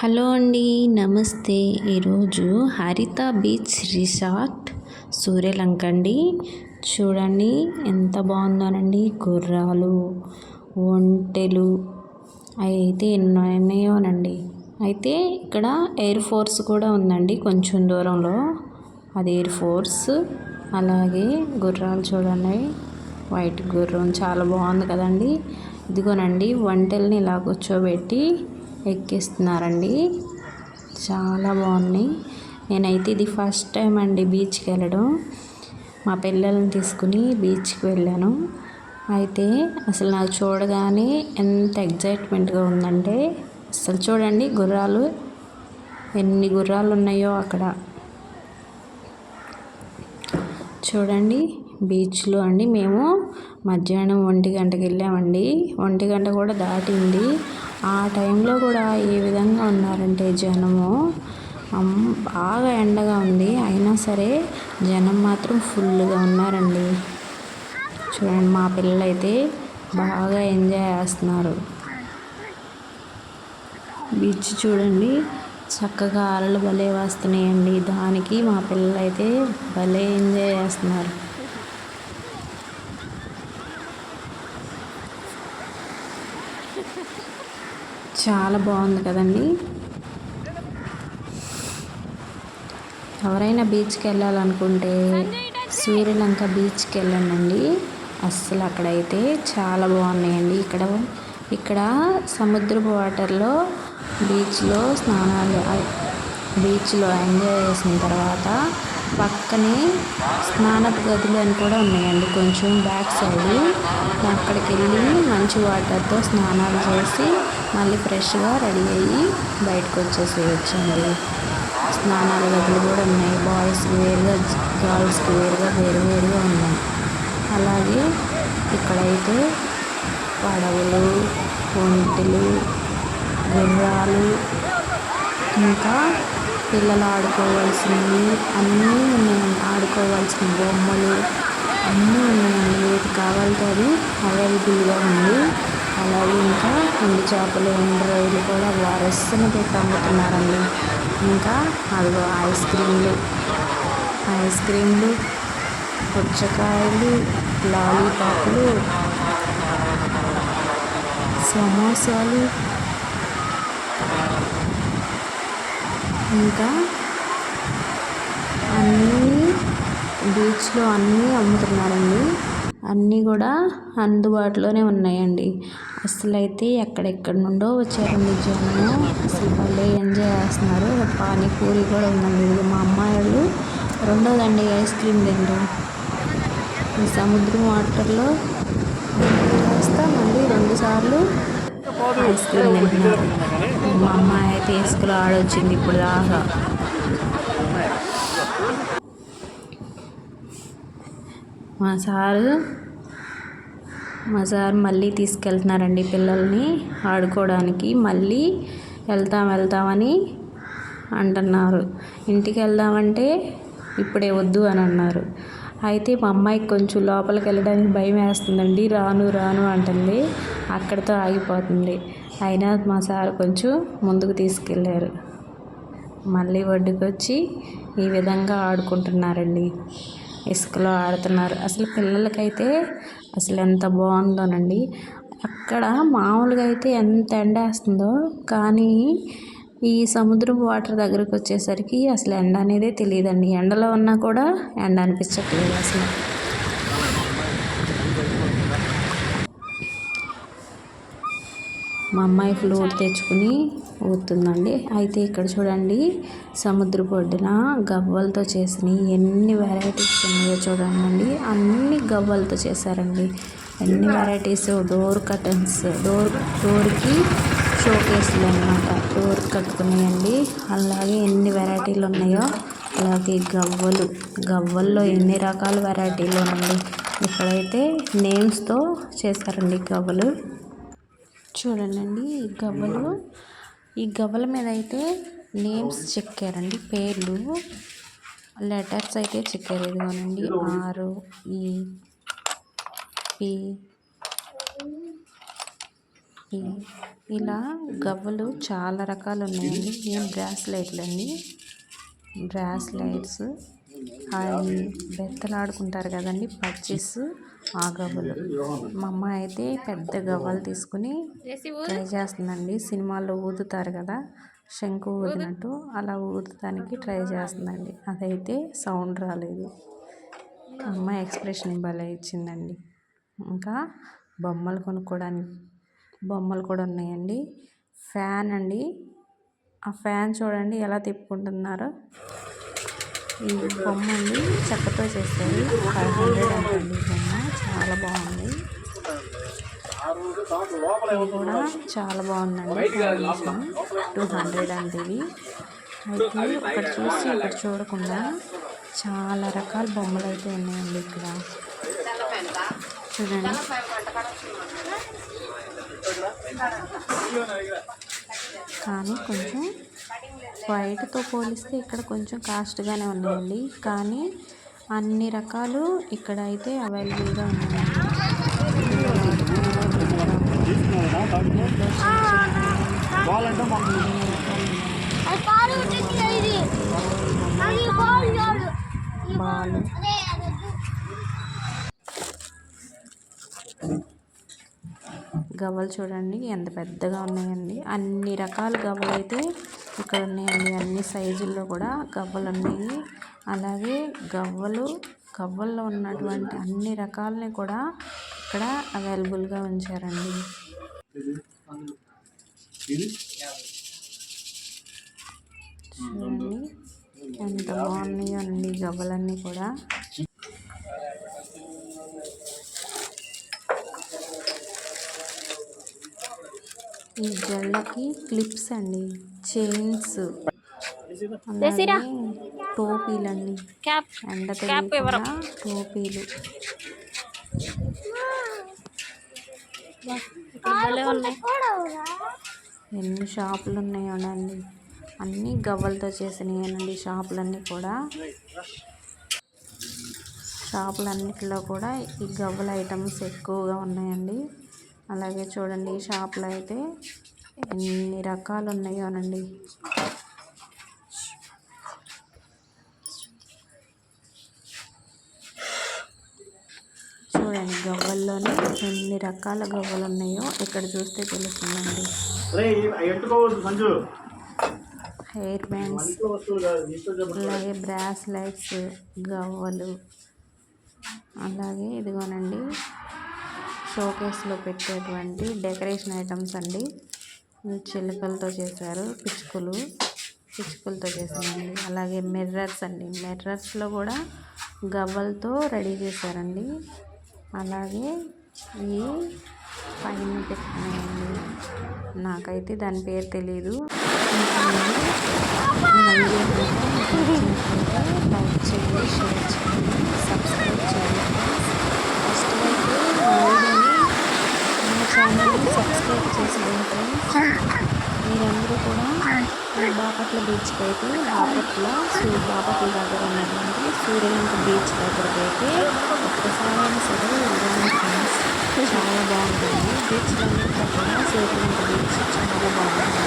Hello అండి నమస్తే. ఈరోజు హరిత బీచ్ రిసార్ట్ సూర్యలంక అండి. చూడండి ఎంత బాగుందోనండి గుర్రాలు ఒంటెలు. అయితే ఎన్నో ఉన్నాయోనండి అయితే ఇక్కడ ఎయిర్ ఫోర్స్ కూడా ఉందండి కొంచెం దూరంలో. అది ఎయిర్ ఫోర్స్. అలాగే గుర్రాలు చూడండి వైట్ గుర్రం. చాలా బాగుంది కదండి. ఇదిగోనండి వంటల్ని ఇలా కూర్చోబెట్టి ఎక్కిస్తున్నారండి. చాలా బాగున్నాయి. నేనైతే ఇది ఫస్ట్ టైం అండి బీచ్కి వెళ్ళడం. మా పిల్లల్ని తీసుకుని బీచ్కి వెళ్ళాను. అయితే అసలు నాకు చూడగానే ఎంత ఎగ్జైట్మెంట్గా ఉందంటే అసలు చూడండి గుర్రాలు ఎన్ని గుర్రాలు ఉన్నాయో అక్కడ. చూడండి బీచ్లో అండి మేము మధ్యాహ్నం ఒంటి గంటకి వెళ్ళామండి. ఒంటి గంట కూడా దాటింది. ఆ టైంలో కూడా ఏ విధంగా ఉన్నారంటే జనము? బాగా ఎండగా ఉంది. అయినా సరే జనం మాత్రం ఫుల్గా ఉన్నారండి. చూడండి మా పిల్లలైతే బాగా ఎంజాయ్ చేస్తున్నారు. బీచ్ చూడండి చక్కగా అలలు భలే వస్తున్నాయండి. దానికి మా పిల్లలైతే భలే ఎంజాయ్ చేస్తున్నారు. చాలా బాగుంది కదండి. ఎవరైనా బీచ్కి వెళ్ళాలనుకుంటే సూర్యలంక బీచ్కి వెళ్ళండి అస్సలు అక్కడైతే చాలా బాగున్నాయండి. ఇక్కడ ఇక్కడ సముద్రపు వాటర్లో బీచ్లో స్నానాలు బీచ్లో ఎంజాయ్ చేసిన తర్వాత పక్కనే స్నానపు గదులు అని కూడా ఉన్నాయండి. కొంచెం బ్యాక్ సైడ్ అక్కడికి వెళ్ళి మంచి వాటర్తో స్నానాలు చేసి మళ్ళీ ఫ్రెష్గా రెడీ అయ్యి బయటకు వచ్చేసేయచ్చండి స్నానాల గదులు కూడా ఉన్నాయి. బాయ్స్కి వేరుగా గర్ల్స్కి వేరుగా వేరు వేరుగా ఉన్నాయి. అలాగే ఇక్కడైతే పడవలు ఒంటెలు గుర్రాలు ఇంకా పిల్లలు ఆడుకోవాల్సినవి అన్నీ ఉన్నాయండి ఆడుకోవాల్సిన బొమ్మలు అన్నీ ఉన్నాయండి ఏది కావాలంటే అది అవైలబుల్గా ఉంది. అలాగే ఇంకా ఎండు చేపలు ఎండు రొయ్యలు కూడా వరసన పెట్టి అమ్ముతున్నారండి ఇంకా అదిగో ఐస్ క్రీమ్లు. ఐస్ క్రీమ్లు పుచ్చకాయలు లాలీపాప్లు సమోసాలు. ఇంకా అన్నీ బీచ్లో అన్నీ అమ్ముతున్నారండి. అన్నీ కూడా అందుబాటులోనే ఉన్నాయండి. అసలు అయితే ఎక్కడెక్కడి నుండో వచ్చారండి జనం. అసలు భలే ఎంజాయ్ చేస్తున్నారు. పానీపూరి కూడా ఉందండి. మా అమ్మాయిలు రెండోదండి ఐస్ క్రీమ్ తింటాం ఈ సముద్రం వాటర్లో వేస్తా మళ్ళీ రెండు సార్లు ఐస్ క్రీమ్ తింటున్నారు మా అమ్మాయి అయితే ఇసుకలో ఆడొచ్చింది ఇప్పుడు దాకా మా సారు మా సార్ మళ్ళీ తీసుకెళ్తున్నారండి పిల్లల్ని ఆడుకోవడానికి. మళ్ళీ వెళ్తాం వెళ్తామని అంటున్నారు. ఇంటికి వెళ్దామంటే ఇప్పుడే వద్దు అని అన్నారు. అయితే మా అమ్మాయికి కొంచెం లోపలికి వెళ్ళడానికి భయం వేస్తుందండి. రాను రాను అంటుంది. అక్కడితో ఆగిపోతుంది. అయినా మా సార్ కొంచెం ముందుకు తీసుకెళ్ళారు మళ్ళీ ఒడ్డుకొచ్చి ఈ విధంగా ఆడుకుంటున్నారండి. ఇసుకలో ఆడుతున్నారు. అసలు పిల్లలకైతే అసలు ఎంత బాగుందోనండి. అక్కడ మామూలుగా అయితే ఎంత ఎండ వేస్తుందో కానీ ఈ సముద్రం వాటర్ దగ్గరకు వచ్చేసరికి అసలు ఎండ అనేదే తెలియదండి. ఎండలో ఉన్నా కూడా ఎండ అనిపించట్లేదు అసలు. మా అమ్మాయి ఫ్లూట్ తెచ్చుకుని ఊతుందండి అయితే ఇక్కడ చూడండి సముద్ర ఒడ్డున గవ్వలతో చేసిన ఎన్ని వెరైటీస్ ఉన్నాయో చూడండి అన్ని గవ్వలతో చేశారండి. ఎన్ని వెరైటీస్ డోర్ కర్టన్స్ డోర్ డోర్కి షోకేస్లు అనమాట డోర్ కట్టుకున్నాయండి అలాగే ఎన్ని వెరైటీలు ఉన్నాయో అలాగే గవ్వలు. గవ్వల్లో ఎన్ని రకాల వెరైటీలు ఉన్నాయి ఇక్కడైతే నేమ్స్తో చేశారండి గవ్వలు. చూడండి ఈ గవ్వలు. ఈ గవ్వల మీద అయితే నేమ్స్ చెక్కారండి పేర్లు లెటర్స్ అయితే చెక్కారు ఇదిగోనండి. ఆరు ఈ పి ఇలా గవ్వలు చాలా రకాలు ఉన్నాయండి. ఏం బ్రాస్లైట్లు అండి బ్రాస్లైట్స్. అవి బెత్తలాడుకుంటారు కదండి పర్చేస్ ఆ గవ్వలు. మా అమ్మ అయితే పెద్ద గవ్వలు తీసుకుని ట్రై చేస్తుందండి. సినిమాల్లో ఊదుతారు కదా శంకు ఊదినట్టు అలా ఊదటానికి ట్రై చేస్తుందండి. అదైతే సౌండ్ రాలేదు. అమ్మ ఎక్స్ప్రెషన్ భలే ఇచ్చిందండి. ఇంకా బొమ్మలు కొనుక్కోవడానికి బొమ్మలు కూడా ఉన్నాయండి. ఫ్యాన్ అండి. ఆ ఫ్యాన్ చూడండి ఎలా తిప్పుకుంటున్నారో. ఈ బొమ్మ అండి చెక్కతో చేస్తారు ఫైవ్ హండ్రెడ్ అండి బొమ్మ. చాలా బాగుంది. ఇది కూడా చాలా బాగుందండి. టూ హండ్రెడ్ అండి ఇవి అయితే ఇక్కడ చూసి ఇక్కడ చూడకుండా చాలా రకాల బొమ్మలు అయితే ఉన్నాయండి ఇక్కడ. చూడండి. కానీ కొంచెం వైట్తో పోలిస్తే ఇక్కడ కొంచెం కాస్ట్గానే ఉన్నాయండి. కానీ అన్ని రకాలు ఇక్కడ అయితే అవైలబుల్గా ఉన్నాయండి అది పాలు వచ్చింది ఇది. అది పాలు కాదు బాలు గవ్వలు చూడండి ఎంత పెద్దగా ఉన్నాయండి. అన్ని రకాల గవ్వలు అయితే ఇక్కడ ఉన్నాయండి. అన్ని సైజుల్లో కూడా గవ్వలు ఉన్నాయి. అలాగే గవ్వలు గవ్వల్లో ఉన్నటువంటి అన్ని రకాలని కూడా ఇక్కడ అవైలబుల్గా ఉంచారండి. చూడండి ఎంత బాగున్నాయో అండి గవ్వలన్నీ కూడా. ఈ జళ్ళకి క్లిప్స్ అండి. చైన్స్ టోపీలు అండి క్యాప్ ఎండ టోపీలు. ఉన్నాయి. ఎన్ని షాపులు ఉన్నాయోనండి అన్నీ గవ్వలతో చేసినాయేనండి షాపులన్నీ కూడా. షాపులన్నిటిలో కూడా ఈ గవ్వల ఐటమ్స్ ఎక్కువగా ఉన్నాయండి. అలాగే చూడండి ఈ షాపులో అయితే ఎన్ని రకాలు ఉన్నాయోనండి చూడండి గవ్వల్లోనే ఎన్ని రకాల గవ్వలు ఉన్నాయో ఇక్కడ చూస్తే తెలుస్తుందండి. హెయిర్ బ్యాండ్స్ అలాగే బ్రాస్లైట్స్ గవ్వలు. అలాగే ఇదిగోనండి షోకేస్లో పెట్టేటువంటి డెకరేషన్ ఐటమ్స్ అండి. చిలుకలతో చేశారు పిచ్చుకలు పిచ్చుకలతో చేశారండి. అలాగే మిర్రర్స్ అండి. మిర్రర్స్లో కూడా గవ్వలతో రెడీ చేశారండి. అలాగే ఈ పైన పెట్టినాయండి నాకైతే దాని పేరు తెలీదు. లైక్ చేయండి షేర్ చేయండి సబ్స్క్రైబ్ చేయండి ఫస్ట్ అయితే ఛానల్ని సబ్స్క్రైబ్ చేసుకోండి ఫ్రెండ్స్ మీరందరూ కూడా బాపట్ల బీచ్కి అయితే బాపట్ల సూర్య బాపట్ల దగ్గర ఉన్నటువంటి సూర్యలంక బీచ్ దగ్గరికి అయితే ఒక్కసారి సరే వెళ్ళండి ఫ్రెండ్స్. చాలా బాగుంటుంది. బీచ్లో కూడా సూర్యలంక బీచ్ చాలా బాగుంటుంది.